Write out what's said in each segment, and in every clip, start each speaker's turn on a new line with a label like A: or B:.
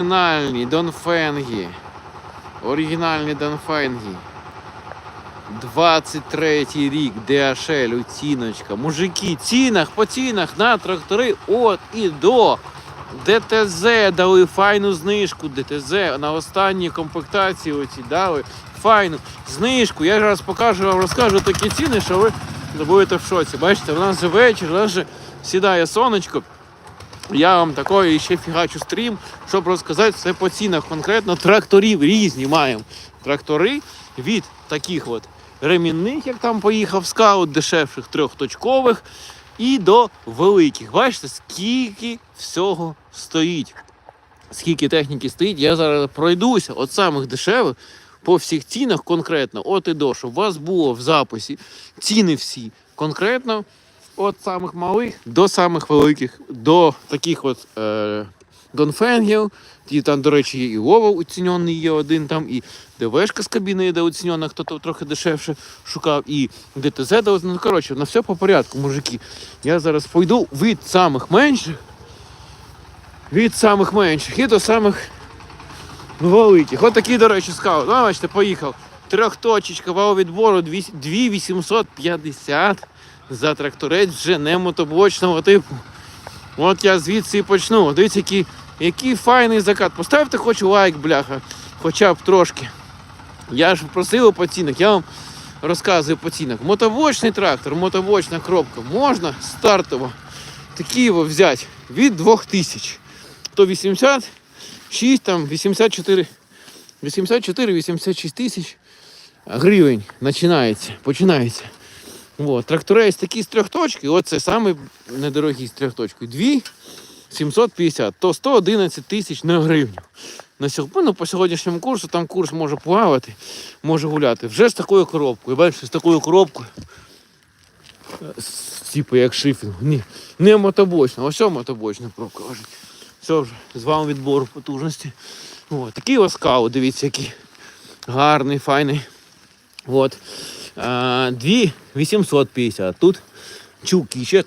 A: Оригінальні Донфенгі. Оригінальні Донфенгі. 23 рік DHL оціночка. Мужики, цінах по цінах на трактори от і до. ДТЗ дали файну знижку. ДТЗ на останній комплектації оці дали файну знижку. Я зараз покажу вам, розкажу такі ціни, що ви будете в шоці. Бачите, в нас вже вечір, у нас вже сідає сонечко. Я вам такої ще фігачу стрім, щоб розказати все по цінах конкретно тракторів різні маємо. Трактори від таких от ремінних, як там поїхав скаут, дешевших трьохточкових, і до великих. Бачите, скільки всього стоїть. Скільки техніки стоїть, я зараз пройдуся от самих дешевих по всіх цінах конкретно, от і до, щоб у вас було в записі ціни всі конкретно от самих малих до самих великих, до таких от е, Донфенгів. І там, до речі, є і Вова оцінений є один там, і ДВшка з кабіни йде оцінена, хто то трохи дешевше шукав, і ДТЗ ну, коротше, на все по порядку, мужики. Я зараз пойду від самих менших, від самих менших і до самих великих. От такий, до речі, скаут. Ну, бачите, поїхав. Трьохточечка вау відбору 2850 за тракторець вже не мотоблочного типу. От я звідси і почну. Дивіться, який, який файний закат. Поставте хоч лайк, бляха, хоча б трошки. Я ж просив по цінах, я вам розказую по цінах. Мотоблочний трактор, мотоблочна кропка. Можна стартово такий його взяти від 2000. То 86, там 84, 84-86 тисяч гривень починається. починається. Вот. Тракторець такі з трьохточки, оце саме недорогий з трьохточкою. Дві 750, то 111 тисяч на гривню. На сьогодні, ну, по сьогоднішньому курсу там курс може плавати, може гуляти. Вже з такою коробкою. Бачите, з такою коробкою. Е, Типу як шифінг. Ні, не мотобочна, ось о мотобочна пробка. Все вже, з вами відбору потужності. От, такий ось скаут, дивіться, який гарний, файний. От. А, 2850. Тут чуки. Ще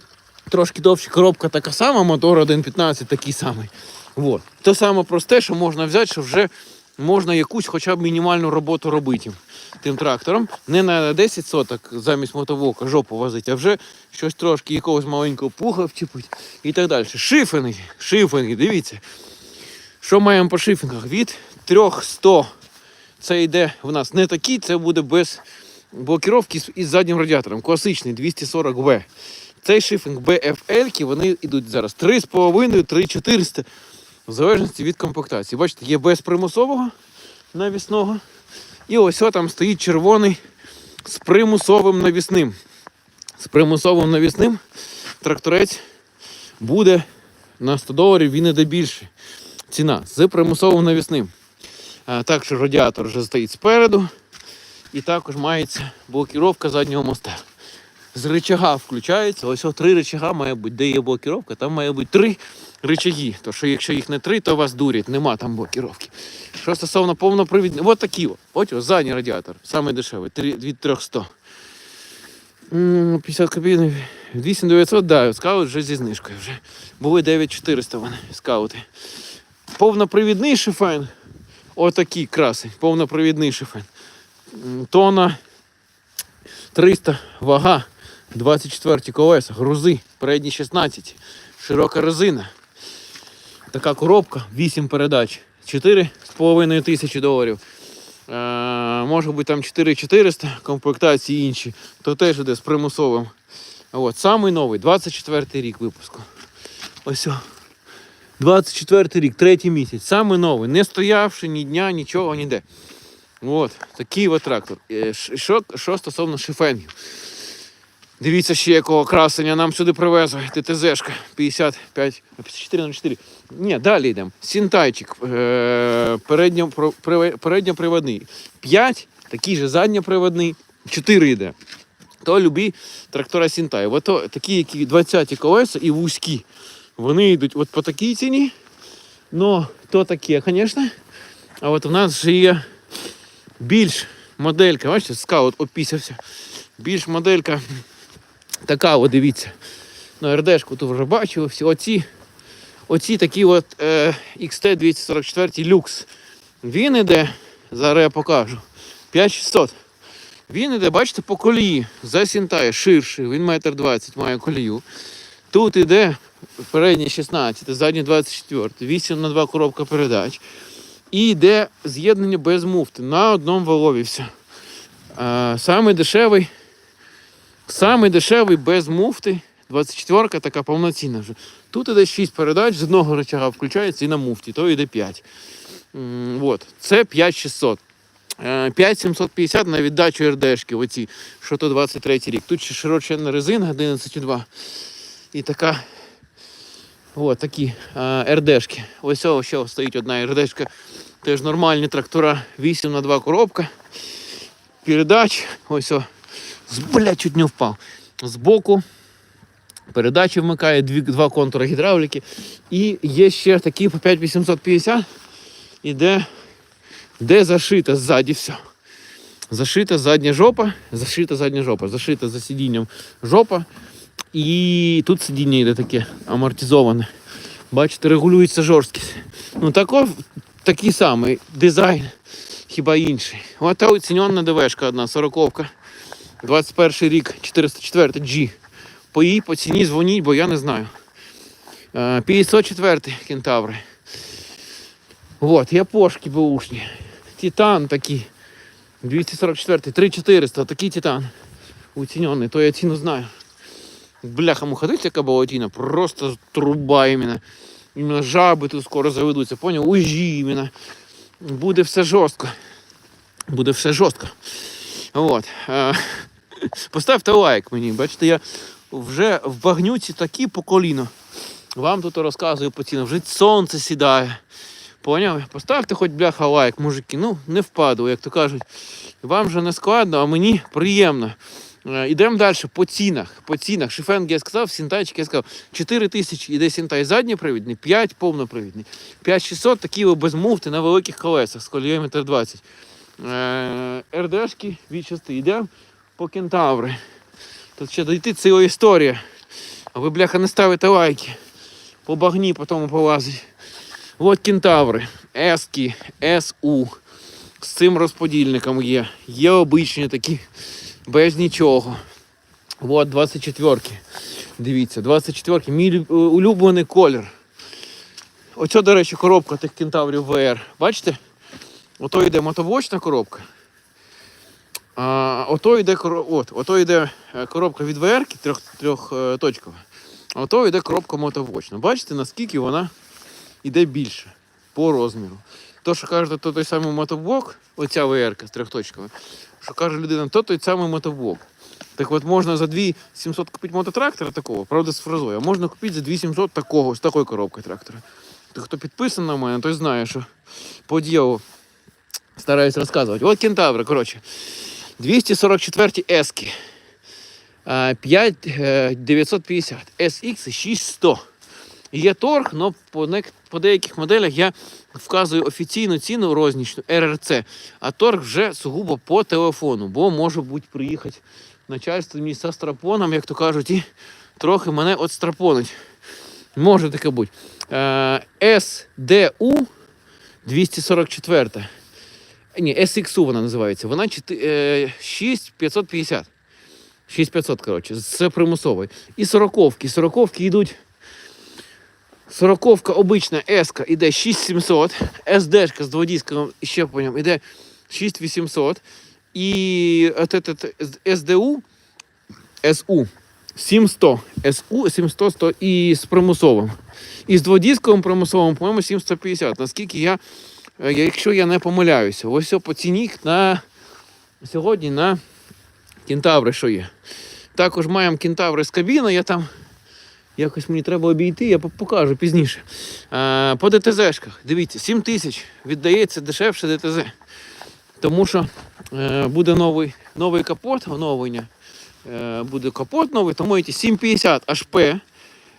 A: трошки довше коробка така сама, мотор 1.15 такий самий. От. Те саме просте, що можна взяти, що вже можна якусь хоча б мінімальну роботу робити тим трактором. Не на 10 соток замість мотовока жопу возити, а вже щось трошки якогось маленького пуха вчепить і так далі. Шифинги, шифинги, дивіться. Що маємо по шифінгах? Від 300 це йде в нас не такий, це буде без блокіровки із заднім радіатором. Класичний 240В. Цей шифінг BFL, вони йдуть зараз 3,5-3,400 в залежності від комплектації. Бачите, є без примусового навісного. І ось там стоїть червоний з примусовим навісним. З примусовим навісним тракторець буде на 100 доларів, він іде більше. Ціна з примусовим навісним. А, також радіатор вже стоїть спереду. І також мається блокіровка заднього моста. З рычага включається. Ось о, три рычага має бути. Де є блокіровка, там має бути три рычаги. То що якщо їх не три, то вас дурять, нема там блокіровки. Що стосовно повнопривідних, от такі. о. Ось ось задній радіатор, саме дешевий, три- від 300. М, 50 кабін, 2900, да, скаут вже зі знижкою. Вже. Були 9400 вони, скаути. Повнопривідний шифен. Отакий красий, повнопривідний шифен. М, Тона 300 вага, 24 колеса, грузи, передні 16, широка резина. Така коробка, 8 передач, 4,5 тисячі доларів. Е, може бути там 4400, комплектації інші, то теж іде з примусовим. От, самий новий, 24 рік випуску. Ось. о. 24 рік, третій місяць, самий новий, не стоявши ні дня, нічого, ніде. От, такий от трактор. Е, Що, що стосовно шифенгів. Дивіться ще якого красення нам сюди привезли. ТТЗшка 55, 54 на 4. Ні, далі йдемо. Сінтайчик е, передньоприводний. 5, такий же задньоприводний, 4 йде. То любі трактора Сінтай. Ото такі, які 20-ті колеса і вузькі. Вони йдуть от по такій ціні. Ну, то таке, звісно. А от у нас ще є більш моделька, бачите, скаут опісявся. Більш моделька така, от дивіться. На РДшку тут вже бачили, всі оці оці такі от е, XT244 люкс. Він іде, зараз я покажу. 5600. Він іде, бачите, по колії. Засінтає ширший, він метр двадцять має колію. Тут іде передній 16, задній 24, 8 на 2 коробка передач. І йде з'єднання без муфти. На одному валові все. А, самий дешевий, самий дешевий без муфти. 24-ка така повноцінна вже. Тут іде 6 передач, з одного рычага включається і на муфті, то йде 5. М, от. Це 5600. Е, 5750 на віддачу РДшки, оці, що то 23 рік. Тут ще широченна резина 11,2. І така. О, такі е, РДшки. Ось ось ще стоїть одна РДшка. Теж нормальні трактора. 8 на 2 коробка. Передач. Ось о. З- Бля, чуть не впав. Збоку. Передачі вмикає, дві, два контури гідравліки. І є ще такі по 5850. Іде де зашита ззаді все. Зашита задня жопа, зашита задня жопа, зашита за сидінням жопа. І тут сидіння йде таке амортизоване. Бачите, регулюється жорсткість. Ну таков, такий самий дизайн, хіба інший. Ось та оцінена ДВшка одна, сороковка. 21 рік, 404 G. По їй по ціні дзвоніть, бо я не знаю. Е, 504 кентаври. Вот, япошки бушні. Титан такий. 244, 3400, такий титан. Уцінений, то я ціну знаю. Бляха муха, яка болотіна, просто труба іменно. Іменно жаби тут скоро заведуться, поняв? Ужі іменно. Буде все жорстко. Буде все жорстко. От. Е, Поставте лайк мені. Бачите, я вже в багнюці такі по коліно. Вам тут розказую по цінам. Вже сонце сідає. Поняв? Поставте хоч бляха лайк, мужики. Ну, не впаду, як то кажуть. Вам же не складно, а мені приємно. Е, Ідемо далі по цінах. По цінах. Шифенг я сказав, сінтайчик я сказав. 4 тисячі іде сінтай задньопривідний, 5 повнопривідний. 5600 такі без муфти на великих колесах з колією метр 20. Е, РДшки від части. Йдемо по кентаври. Тут ще дойти ціла історія. А ви, бляха, не ставите лайки. По багні потім полазить. От кентаври. Ески, СУ. З цим розподільником є. Є обичні такі, без нічого. От 24-ки. Дивіться, 24-ки. Мій е, улюблений колір. Оце, до речі, коробка тих кентаврів VR. Бачите? Ото йде мотоблочна коробка. А, ото йде, от, ото йде е, коробка від VR трьох, трьохточкова. А ото йде коробка мотоблочна. Бачите, наскільки вона йде більше по розміру. То, що кажете, то той самий мотоблок, оця VR з трьохточкова, що каже людина, то той самий мотоблок. Так от можна за 2700 купити мототрактора такого, правда, з фразою, а можна купити за 2700 такого, з такою коробкою трактора. То хто підписаний на мене, той знає, що по ділу стараюсь розказувати. От кентаври, коротше. 244 ески. 5950. SX 6100. Є торг, але по, по деяких моделях я вказую офіційну ціну рознічну РРЦ, а торг вже сугубо по телефону, бо може бути приїхати начальство мені зі страпоном, як то кажуть, і трохи мене отстрапонить. Може таке бути. Е, СДУ 244. Ні, SXU вона називається. Вона чоти- е, 6550. 6500, коротше, це примусовий. І сороковки. Сороковки йдуть. Сороковка обична еска іде 6700, СДшка з дводійським щепленням іде 6800. І от этот СДУ СУ 700. СУ 700 100 і з примусовим. І з дводісковим примусовим, по-моєму, 750. Наскільки я, е, якщо я не помиляюся, ось все по ціні на сьогодні на кентаври, що є. Також маємо кентаври з кабіною, я там якось мені треба обійти, я покажу пізніше. А, по ДТЗ-шках, дивіться, 7 тисяч віддається дешевше ДТЗ. Тому що е, буде новий, новий капот, оновлення. Е, буде капот новий, тому ці 750 HP,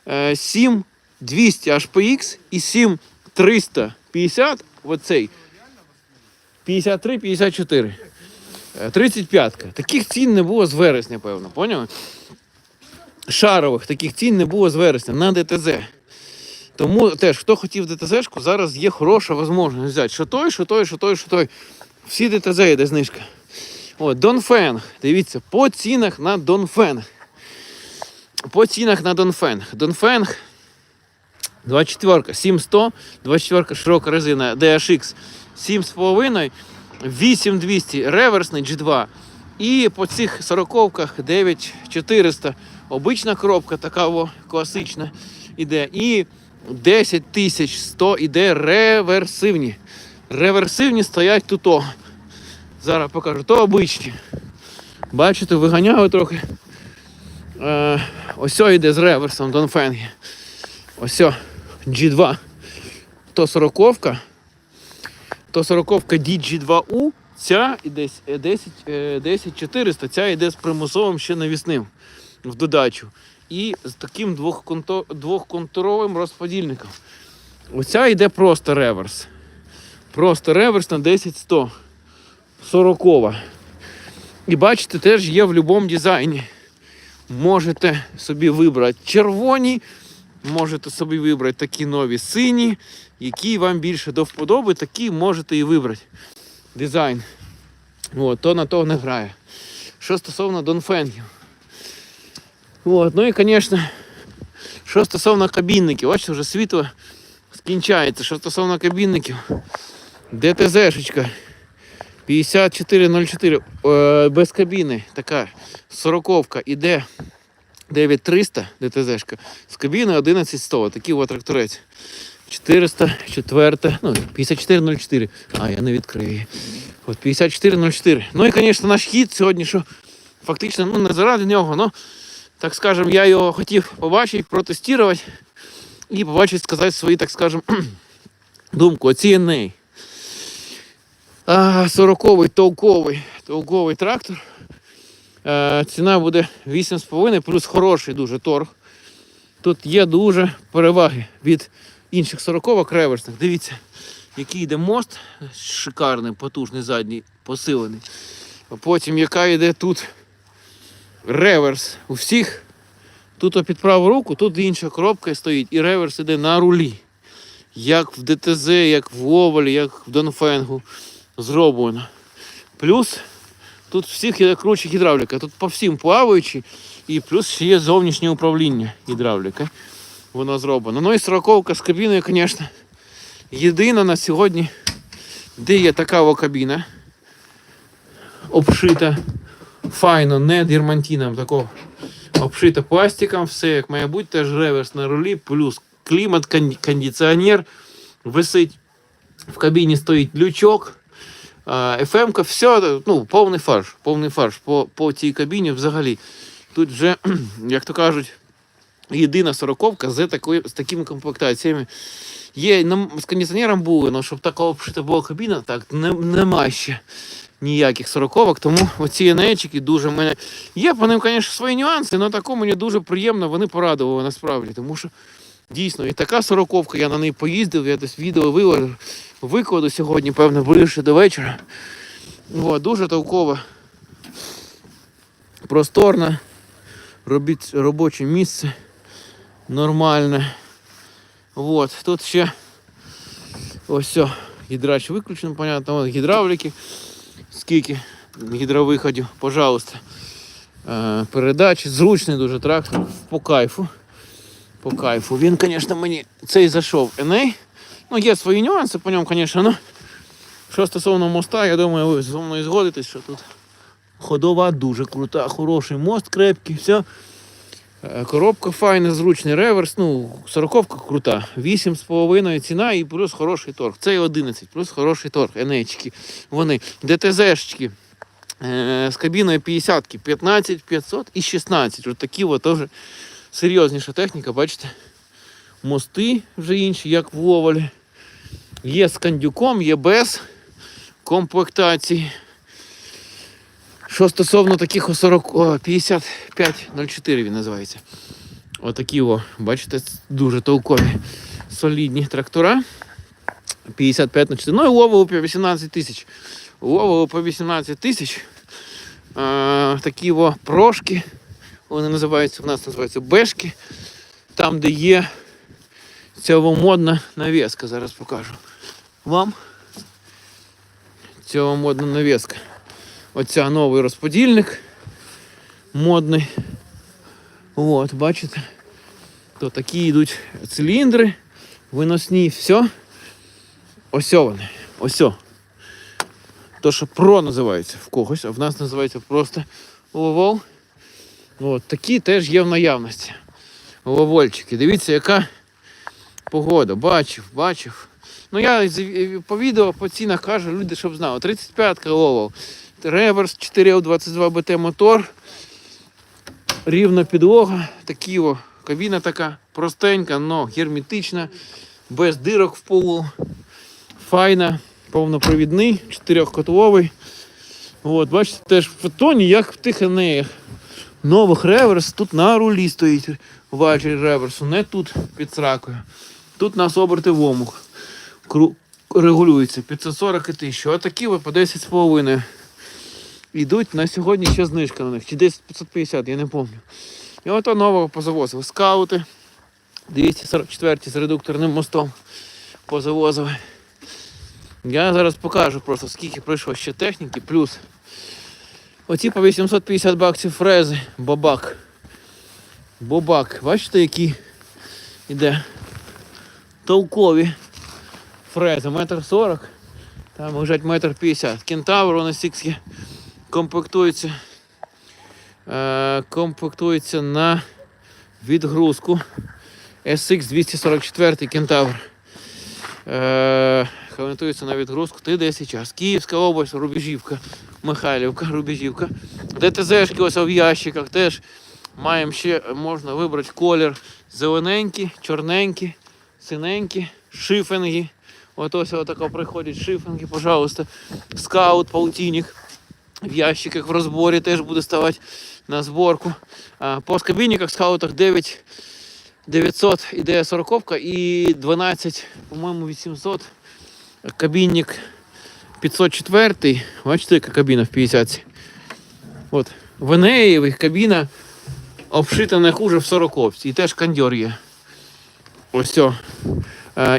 A: е, 7200 HPX і 7350 оцей. 53-54. 35-ка. Таких цін не було з вересня, певно, поняли? Шарових таких цін не було з вересня на ДТЗ. Тому теж, хто хотів ДТЗ-шку, зараз є хороша можливість взяти. Що той, що той, що той, що той. Всі ДТЗ йде знижка. О, Донфенг. Дивіться, по цінах на Донфенг. По цінах на Донфенг. Донфенг 24, 7100, 24 широка резина DHX 7,5, 8200 реверсний G2. І по цих 40-ках 9400 обична коробка, така о, класична іде. І 10100 іде реверсивні. Реверсивні стоять тут. о. Зараз покажу. То обичні. Бачите, виганяю трохи. Е, ось о йде з реверсом Донфенгі. Ось G2. То 40 то 40 DG2U, ця іде с- е, 10, е, 10400, ця йде з примусовим ще навісним в додачу. І з таким двохконтуровим розподільником. Оця йде просто реверс. Просто реверс на 10100. 40. І бачите, теж є в будь-якому дизайні. Можете собі вибрати червоні, можете собі вибрати такі нові сині, які вам більше до вподоби, такі можете і вибрати. Дизайн. От, то на то не грає. Що стосовно Донфенгів. От, ну і, звісно, що стосовно кабінників, бачите, вже світло скінчається. Що стосовно кабінників, ДТЗ-шечка 5404 е, без кабіни, така 40-ка іде 9300 ДТЗ-шка, з кабіною 11100, такий от тракторець. 404, ну, 5404. А, я не відкрию. її. От 5404. Ну і, звісно, наш хід сьогодні, що фактично, ну, не заради нього, ну, так скажем, я його хотів побачити, протестувати і побачити, сказати свої, так скажем, думку. Оці NA. А, 40-й толковий, толковий трактор. Е, ціна буде 8,5 плюс хороший дуже торг. Тут є дуже переваги від інших 40 реверсних. Дивіться, який йде мост, шикарний, потужний задній, посилений. А потім яка йде тут реверс у всіх. Тут під праву руку, тут інша коробка стоїть, і реверс іде на рулі. Як в ДТЗ, як в Овалі, як в Донфенгу зроблено. Плюс тут всіх є круче гідравліка. Тут по всім плаваючі, і плюс ще є зовнішнє управління гідравліка. Воно зроблено. Ну і сороковка з кабіною, звісно, єдина на сьогодні, де є така кабіна, обшита файно, не дірмантином, такого обшита пластиком, все як має бути, теж реверс на рулі, плюс клімат, кондиціонер, висить в кабіні стоїть лючок. FM-ка, все, ну, повний фарш, повний фарш по, по цій кабіні взагалі. Тут вже, як то кажуть, єдина сороковка з, такою, з такими комплектаціями. Є з кондиціонером були, але щоб така обшита була кабіна, так не, нема ще ніяких сороковок, тому оці енечики дуже мене. Є по ним, звісно, свої нюанси, але тако мені дуже приємно, вони порадували насправді, тому що дійсно і така сороковка, я на неї поїздив, я десь відео виложив, викладу сьогодні, певно, ближче до вечора. О, дуже толкова, просторна, робоче місце нормальне. Вот. Тут ще ось все. Гідрач виключено, понятно. Гідравліки. Скільки гідровиходів, пожалуйста. Е, передачі, зручний дуже трактор, по кайфу. По кайфу. Він, звісно, мені цей зайшов Еней. Ну, є свої нюанси по ньому, звісно, ну. Що стосовно моста, я думаю, ви зі мною згодитесь, що тут ходова дуже крута, хороший мост крепкий, все. Е, Коробка файна, зручний реверс, ну, сороковка крута. 8,5 ціна і плюс хороший торг. Це 11, плюс хороший торг. Енечки. Вони. ДТЗшечки. Е, з кабіною 50 15 500 і 16. От такі от теж серйозніша техніка, бачите. Мости вже інші, як в Овалі. Є з кандюком, є без комплектацій. Що стосовно таких 40, 5504 він називається. Отакі, о, бачите, дуже толкові солідні трактора. 55 на 4. Ну і Ловелу по 18 тисяч. Ловелу по 18 тисяч. Такі о, прошки. Вони називаються, в нас називаються бешки. Там, де є Цього модна навіска, зараз покажу. Вам. Цього модна навіска. Оця новий розподільник. Модний. От, бачите? То такі йдуть циліндри, виносні, все. Ось вони. То, що про називається в когось, а в нас називається просто ловол. От, такі теж є в наявності. Ловольчики. Дивіться, яка погода. Бачив, бачив. Ну я по відео по цінах кажу, люди, щоб знали. 35 ка ловол. Реверс 4L22 БТ мотор. Рівна підлога. Такі о, кабіна така простенька, но герметична, без дирок в полу. Файна, повнопровідний, чотирьохкотловий. От, бачите, теж в фотоні, як в тих енеях. Нових реверс тут на рулі стоїть важіль реверсу, не тут під сракою. Тут нас оберти в омух. Регулюється 540 і 1000. Отакі ви по 10,5. Йдуть на сьогодні ще знижка на них. Чи десь 550, я не пам'ятаю. І ото нового позавозили. Скаути 244 з редукторним мостом позавозили. Я зараз покажу просто скільки пройшло ще техніки, плюс оці по 850 баксів фрези, бабак. Бобак, бачите, які іде толкові фрези, метр сорок, там лежать метр п'ятдесят. Кентавр нас стільки комплектується, е, комплектується на відгрузку SX 244 Кентавр. Е, комплектується на відгрузку Т10 час. Київська область, Рубежівка, Михайлівка, Рубежівка. ДТЗшки ось в ящиках теж маємо ще, можна вибрати колір зелененькі, чорненькі, синенькі, шифинги. От ось отако приходять шифинги, пожалуйста. Скаут, паутинник в ящиках в розборі теж буде ставати на зборку. По скабінниках, скаутах 9 900 іде 40 і 12, по-моєму, 800. Кабінник 504. Бачите, яка кабіна в 50. От. В Енеєві кабіна обшита не хуже в 40 І теж кондьор є. Ось все.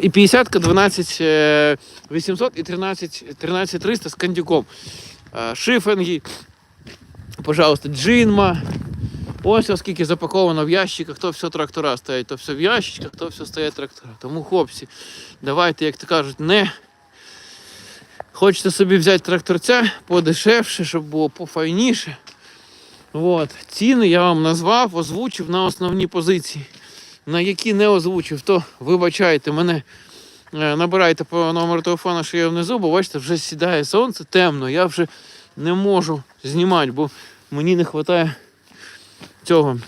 A: І 50 12 е, 800 і 13 13 300 з кондюком. Е, Шифенги, пожалуйста, джинма. Ось оскільки запаковано в ящиках, то все трактора стоять, то все в ящиках, то все стоять трактора. Тому, хлопці, давайте, як то кажуть, не хочете собі взяти тракторця подешевше, щоб було пофайніше. От. Ціни я вам назвав, озвучив на основні позиції. На які не озвучив, то вибачайте мене. Е, Набирайте по номеру телефону, що є внизу, бо бачите, вже сідає сонце, темно. Я вже не можу знімати, бо мені не вистачає цього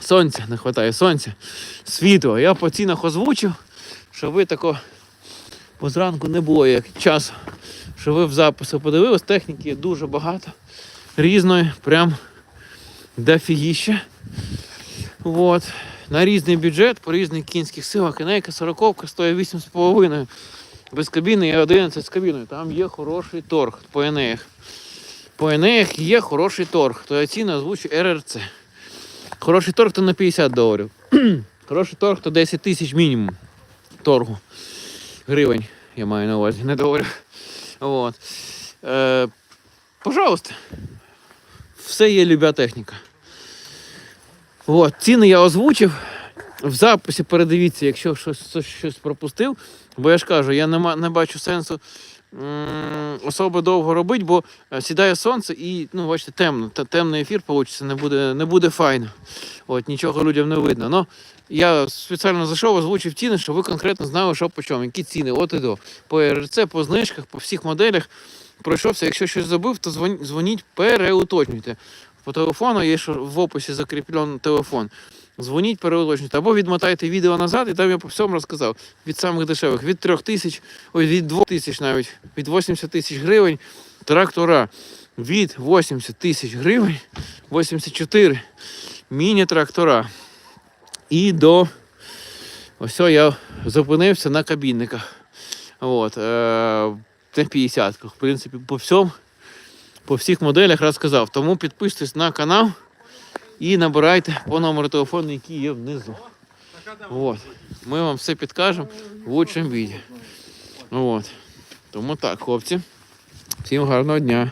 A: сонця, не вистачає сонця, світла. Я по цінах озвучив, що ви тако позранку не було як часу, що ви в записі подивились, техніки дуже багато різної, прям дофігіще. Вот. На різний бюджет, по різних кінських силах. Інейка 40 стоїть 8,5. Без кабіни є 11 з кабіною. Там є хороший торг по Енеях. По Енеях є хороший торг. То я ціну озвучу РРЦ. Хороший торг то на 50 доларів. хороший торг то 10 тисяч мінімум торгу. Гривень, я маю на увазі, не доларів. Вот. Е, пожалуйста. Все є любя техніка. От, ціни я озвучив. В записі передивіться, якщо щось, щось, пропустив. Бо я ж кажу, я не, не бачу сенсу м, особо довго робити, бо е, сідає сонце і, ну, бачите, темно. Та, темний ефір вийде, не буде, не буде файно. От, нічого людям не видно. Но я спеціально зайшов, озвучив ціни, щоб ви конкретно знали, що по чому, які ціни. От і до. По РРЦ, по знижках, по всіх моделях пройшовся. Якщо щось забув, то дзвоніть переуточнюйте. По телефону є в описі закріплений телефон. Дзвоніть, переуточнюйте. Або відмотайте відео назад, і там я по всьому розказав. Від самих дешевих, від 3 тисяч, ой, від 2 тисяч навіть, від 80 тисяч гривень трактора. Від 80 тисяч гривень, 84 міні-трактора. І до. Ось я зупинився на кабінниках. От, е, на 50 В принципі, по всьому, по всіх моделях розказав. Тому підписуйтесь на канал і набирайте по номеру телефону, який є внизу. От. Ми вам все підкажемо в лучшому віді. От. Тому так, хлопці. Всім гарного дня.